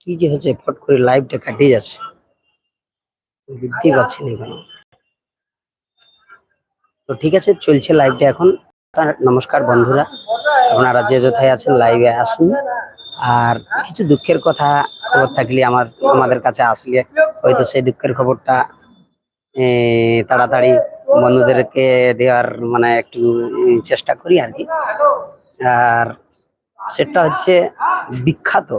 কি যে হচ্ছে ফট করে লাইভটা কাটিয়ে যাচ্ছে। বুঝতেই পারছি না কেন তো ঠিক আছে চলছে লাইভটা এখন। নমস্কার বন্ধুরা। আপনারা যে যথায় আছেন লাইভে আসুন। আর কিছু দুঃখের কথা খবর থাকলে আমার আমাদের কাছে আসলে হয়তো সেই দুঃখের খবরটা এ, তাড়াতাড়ি বন্ধুদেরকে দেওয়ার মানে একটু চেষ্টা করি আর কি। আর সেটা হচ্ছে বিখ্যাত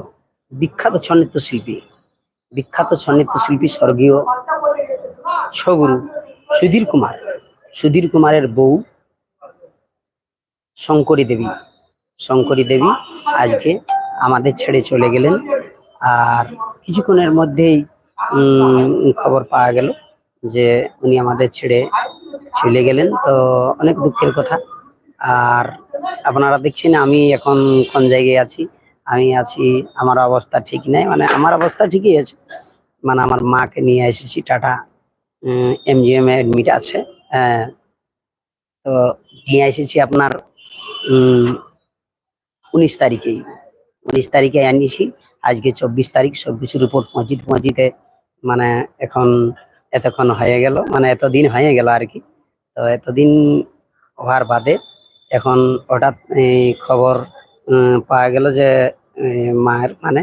বিখ্যাত ছন্নিত্য শিল্পী। বিখ্যাত ছন্নিত্য শিল্পী স্বর্গীয় ছগুরু সুধীর কুমার। সুধীর কুমারের বউ শঙ্করী দেবী। শঙ্করী দেবী আজকে আমাদের ছেড়ে চলে গেলেন। আর কিছুক্ষণের মধ্যেই খবর পাওয়া গেল যে উনি আমাদের ছেড়ে চলে গেলেন। তো অনেক দুঃখের কথা। আর আপনারা দেখছেন, আমি এখন কোন জায়গায় আছি? আমি আছি, আমার অবস্থা ঠিক নেই মানে আমার অবস্থা ঠিকই আছে। মানে আমার মাকে নিয়ে এসেছি, টাটা এমজিএম এ অ্যাডমিট আছে হ্যাঁ। তো নিয়ে এসেছি আপনার উনিশ তারিখেই। উনিশ তারিখে আনিয়েছি আজকে চব্বিশ তারিখ সবকিছু রিপোর্ট পৌঁছিত পৌঁছিতে মানে এখন এতক্ষণ হয়ে গেল মানে এতদিন হয়ে গেল আর কি। তো এতদিন হওয়ার বাদে এখন হঠাৎ এই খবর পাওয়া গেল যে মায়ের মানে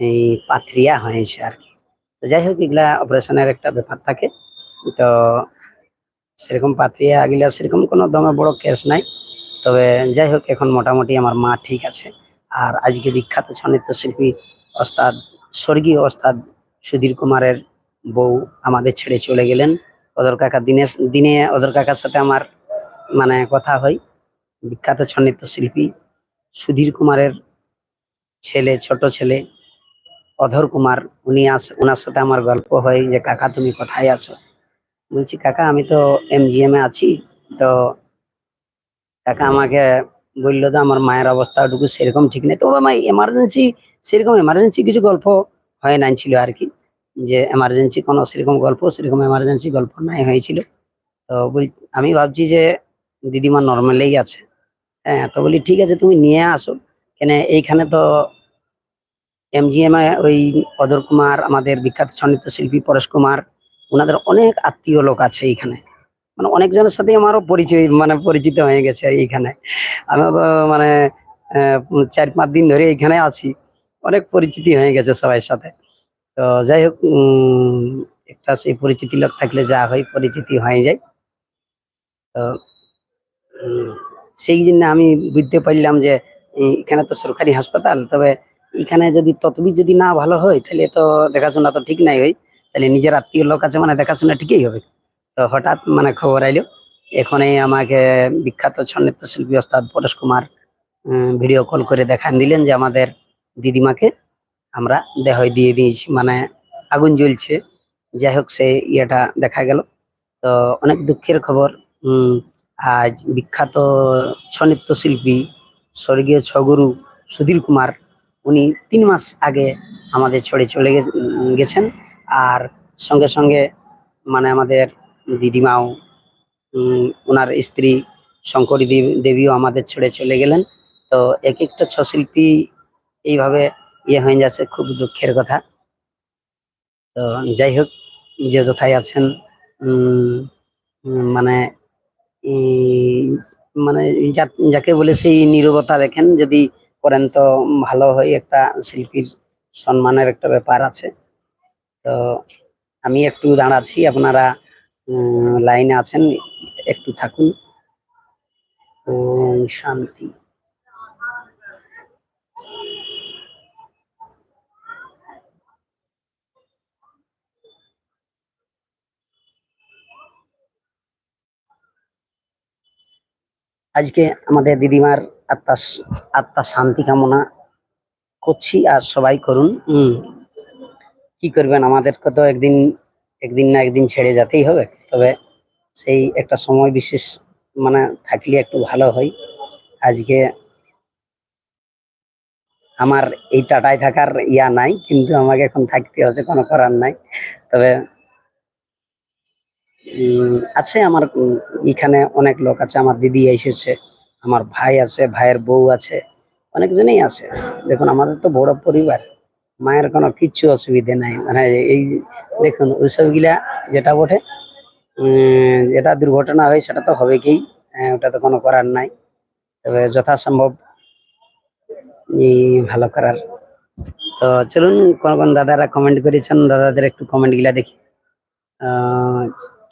এই পাথরিয়া হয়েছে আর কি। যাই হোক, এগুলা অপারেশনের একটা ব্যাপার থাকে। তো সেরকম পাত্রিয়া আগিলা সেরকম কোনো দমে বড় কেস নাই। তবে যাই হোক, এখন মোটামুটি আমার মা ঠিক আছে। আর আজকে বিখ্যাত ছন্নিত্য শিল্পী ওস্তাদ, স্বর্গীয় ওস্তাদ সুধীর কুমারের বউ আমাদের ছেড়ে চলে গেলেন। ওদের কাকা দিনে দিনে ওদের কাকার সাথে আমার মানে কথা হয়। বিখ্যাত ছন্নিত্য শিল্পী সুধীর কুমারের ছেলে, ছোট ছেলে অধর কুমার। উনি আস ওনার সাথে আমার গল্প হয় যে, কাকা, তুমি কোথায় আছো? বলছি, কাকা, আমি তো এমজিএম এ আছি। তো কাকা আমাকে বলল, তো আমার মায়ের অবস্থাটুকু সেরকম ঠিক নেই। তবে আমার এমার্জেন্সি সেরকম এমার্জেন্সি কিছু গল্প হয় নাই ছিল আর কি। যে এমার্জেন্সি কোনো সেরকম গল্প, সেরকম এমার্জেন্সি গল্প নাই হয়েছিল। তো আমি ভাবছি যে দিদিমা নর্মালেই আছে। হ্যাঁ তো বলি, ঠিক আছে, তুমি নিয়ে আসো। কেন, এইখানে তো এমজিএম ওই অদর কুমার, আমাদের বিখ্যাত ছন্নিত্য শিল্পী পরেশ কুমার, ওনাদের অনেক আত্মীয় লোক আছে এইখানে। মানে অনেকজনের সাথে আমারও পরিচয় মানে পরিচিত হয়ে গেছে এইখানে। আমি তো মানে চার পাঁচ দিন ধরে এইখানে আছি। অনেক পরিচিতি হয়ে গেছে সবার সাথে। তো যাই হোক একটা সেই পরিচিতি লোক থাকলে যা হয়, পরিচিতি হয়ে যায়। তো সেই জন্য আমি বুঝতে পারলাম যে এখানে তো সরকারি হাসপাতাল, তবে এখানে যদি ততবি যদি না ভালো হয়, তাহলে তো দেখাশোনা তো ঠিক নাই হয় তাহলে নিজের আত্মীয় লোক আছে মানে দেখাশোনা ঠিকই হবে। তো হঠাৎ মানে খবর আইলো এখানে আমাকে বিখ্যাত ছন্নিত্য শিল্পী ওস্তাদ পরেশ কুমার ভিডিও কল করে দেখান দিলেন যে আমাদের দিদিমাকে আমরা দেহ দিয়ে দিয়েছি। মানে আগুন জ্বলছে। যাই হোক সে ইয়েটা দেখা গেল। তো অনেক দুঃখের খবর আজ বিখ্যাত ছন্নিত্য শিল্পী স্বর্গীয় ছগুরু সুধীর কুমার, উনি তিন মাস আগে আমাদের ছড়ে চলে গেছেন। আর সঙ্গে সঙ্গে মানে আমাদের দিদিমাও ওনার স্ত্রী শঙ্করী দেব- দেবীও আমাদের ছেড়ে চলে গেলেন। তো এক একটা ছশিল্পী এইভাবে ইয়ে হয়ে যাচ্ছে, খুব দুঃখের কথা। তো যাই হোক, যে যথায় আছেন মানে মানে যাকে বলে সেই নিরবতা রেখেন, যদি করেন তো ভালো হয়, একটা শিল্পীর সম্মানের একটা ব্যাপার আছে। তো আমি একটু দাঁড়াচ্ছি, আপনারা লাইনে আছেন, একটু থাকুন। শান্তি। আজকে আমাদের দিদিমার আত্মা আত্মা শান্তি কামনা করছি আর সবাই করুন। কি করবেন আমাদেরকে তো একদিন একদিন না একদিন ছেড়ে যেতেই হবে। তবে সেই একটা সময় বিশেষ মানে থাকলে একটু ভালো হয়। আজকে আমার এই টাটায় থাকার ইয়া নাই, কিন্তু আমাকে এখন থাকতে হচ্ছে, কোনো করার নাই। তবে আছে আমার এখানে অনেক লোক আছে আমার দিদি এসেছে আমার ভাই আছে ভাইয়ের বউ আছে অনেকজনই আছে। দেখুন আমাদের তো বড় পরিবার মায়ের কোনো কিচ্ছু অসুবিধে নাই। মানে এই দেখুন ওইসব গিলা যেটা বটে যেটা দুর্ঘটনা হয় সেটা তো হবে কি? আহ, ওটা তো কোনো করার নাই। তবে যথাসম্ভব ভালো করার। তো চলুন কোন কোন দাদারা কমেন্ট করেছেন দাদাদের একটু কমেন্টগুলা দেখি।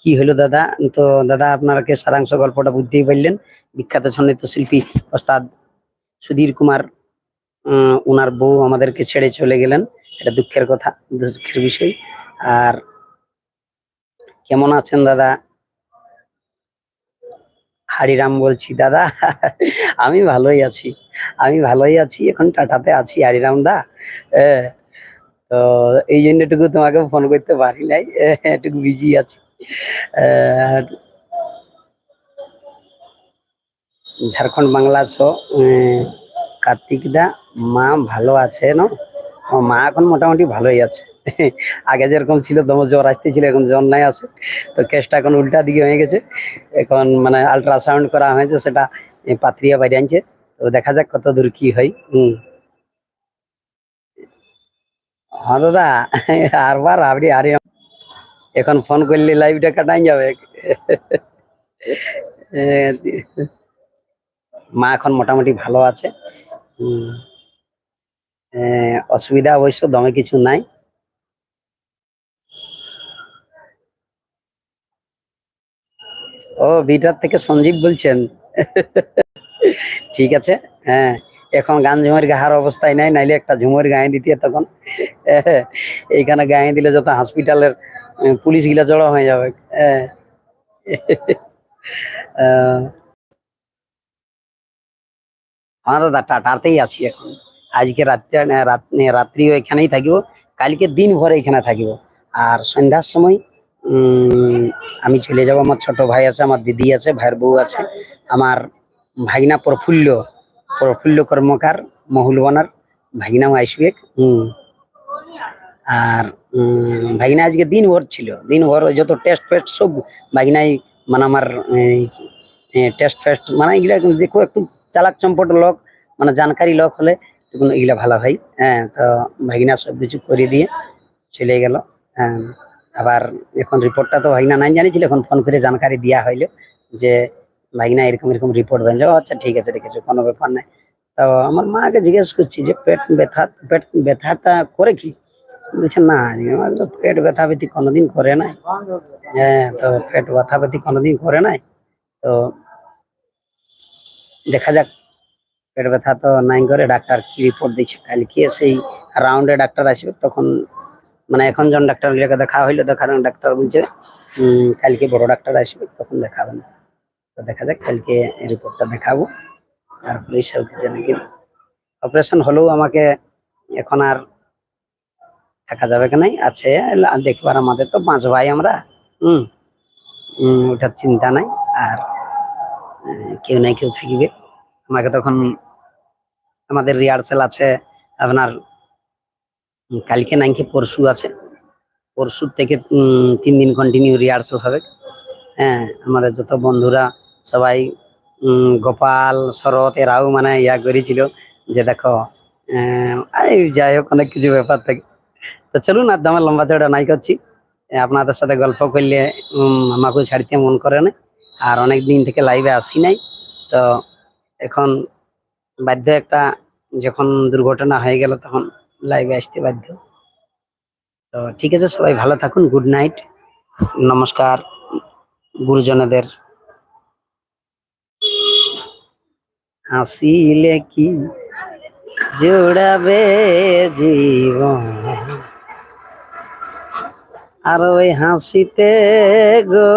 কি হলো দাদা? তো দাদা, আপনাকে সারাংশ গল্পটা বুঝতেই পারলেন। বিখ্যাত সন্নিহিত শিল্পী ওস্তাদ সুধীর কুমার ওনার বউ আমাদেরকে ছেড়ে চলে গেলেন। এটা দুঃখের কথা, দুঃখের বিষয়। আর কেমন আছেন দাদা? হারিরাম বলছি, দাদা, আমি ভালোই আছি। আমি ভালোই আছি, এখন টাটাতে আছি, হারিরাম দা। তো এই জন্য তোমাকে ফোন করতে পারি নাই। একটু বিজি আছি। আহ, ঝাড়খণ্ড বাংলা ছো কার্তিক দা মা ভালো আছে না? মা এখন মোটামুটি ভালোই আছে। আগে যেরকম ছিল দম জ্বর আসতেছিল এখন জ্বর নাই আছে। তো কেসটা এখন উল্টা দিকে হয়ে গেছে। এখন মানে আল্ট্রাসাউন্ড করা হয়েছে সেটা পাত্রিয়া বাইরে আনছে। তো দেখা যাক কত দূর কি হয়। হম হ্যাঁ দাদা আরবার আপনি আরে এখন ফোন করলে লাইভটা কাটাই যাবে। মা এখন মোটামুটি ভালো আছে। অসুবিধা অবশ্য, দমে কিছু নাই। ও বিটার থেকে সঞ্জীব বলছেন। ঠিক আছে হ্যাঁ এখন গান ঝুমের গাহার অবস্থায় নাই, নাইলে একটা ঝুমের গায়ে দিতে তখন এইখানে গায়ে দিলে যত হসপিটালের পুলিশ গিলা জড়ো হয়ে যাবে। হ্যাঁ। হ্যাঁ দাদা টাটাতেই আছি এখন। আজকে রাত্রে রাত- রাত্রিও এখানেই থাকিব। কালকে দিন ভর এখানে থাকিব। আর সন্ধ্যার সময় আমি চলে যাব। আমার ছোট ভাই আছে, আমার দিদি আছে, ভাইয়ের বউ আছে। আমার ভাগিনা প্রফুল্ল প্রফুল্ল কর্মকার মহুলবনার ভাগিনাও আসবে। হম। আর ভাগিনা আজকে দিন ভর ছিল। দিন ভর যত টেস্ট ফেস্ট সব ভাগিনাই মানে আমার টেস্ট ফেস্ট মানে এগুলা দেখো একটু চালাক চম্পট লোক মানে জানকারি লোক হলে এগুলা ভালো হয়। হ্যাঁ তো ভাগিনা সব কিছু করে দিয়ে চলে গেল। হ্যাঁ আবার এখন রিপোর্টটা তো ভাগিনা নাই জানিছিল, এখন ফোন করে জানকারি দেওয়া হইল যে ভাগিনা এরকম এরকম রিপোর্ট বেঞ্জ আচ্ছা ঠিক আছে ঠিক আছে কোনো ব্যাপার নাই। তো আমার মাকে জিজ্ঞেস করছি যে পেট ব্যথা, পেট ব্যথাটা করে কি? বলছে, না তো পেট ব্যথা ব্যথি কোনোদিন করে নাই। হ্যাঁ তো পেট ব্যথা ব্যথি কোনোদিন করে নাই। তো দেখা যাক, পেট ব্যথা তো নাই করে, ডাক্তার কি রিপোর্ট দিচ্ছে, কালকে সেই রাউন্ডে ডাক্তার আসবে, তখন মানে এখন যখন ডাক্তার দেখা হইল দেখানো ডাক্তার বলছে কালকে বড় ডাক্তার আসবে, তখন দেখাবে না। তো দেখা যাক, কালকে রিপোর্টটা দেখাবো। তারপরে সব কিছু নাকি অপারেশন হলেও আমাকে এখন আর থাকা যাবে কি নাই? আছে দেখবার আমাদের তো পাঁচ ভাই আমরা। হুম ওটার চিন্তা নাই। আর কেউ নাই কেউ থাকিবে। আমাকে তখন আমাদের রিহার্সেল আছে, আপনার কালকে নাকি পরশু আছে। পরশুর থেকে তিন দিন কন্টিনিউ রিহার্সেল হবে। হ্যাঁ আমাদের যত বন্ধুরা, সবাই গোপাল, শরৎ, এরাও মানে ইয়া করেছিল যে দেখো যাই হোক, অনেক কিছু ব্যাপার থাকে। তো চলুন আর দামে লম্বা চড়া নাই করছি। আপনাদের সাথে গল্প করলে উম, আমাকেও ছাড়তে মন করে না। আর অনেক দিন থেকে লাইভে আসি নাই। তো এখন বাধ্য একটা যখন দুর্ঘটনা হয়ে গেল তখন লাইভে আসতে বাধ্য। তো ঠিক আছে সবাই ভালো থাকুন গুড নাইট নমস্কার গুরুজনদের। হাসিলে কি জোড়াবে জীবন? আর ওই হাসিতে গো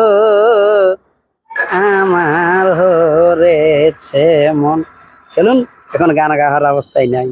আমার হরেছে মন। চলুন এখন গান গাওয়ার অবস্থায় নাই।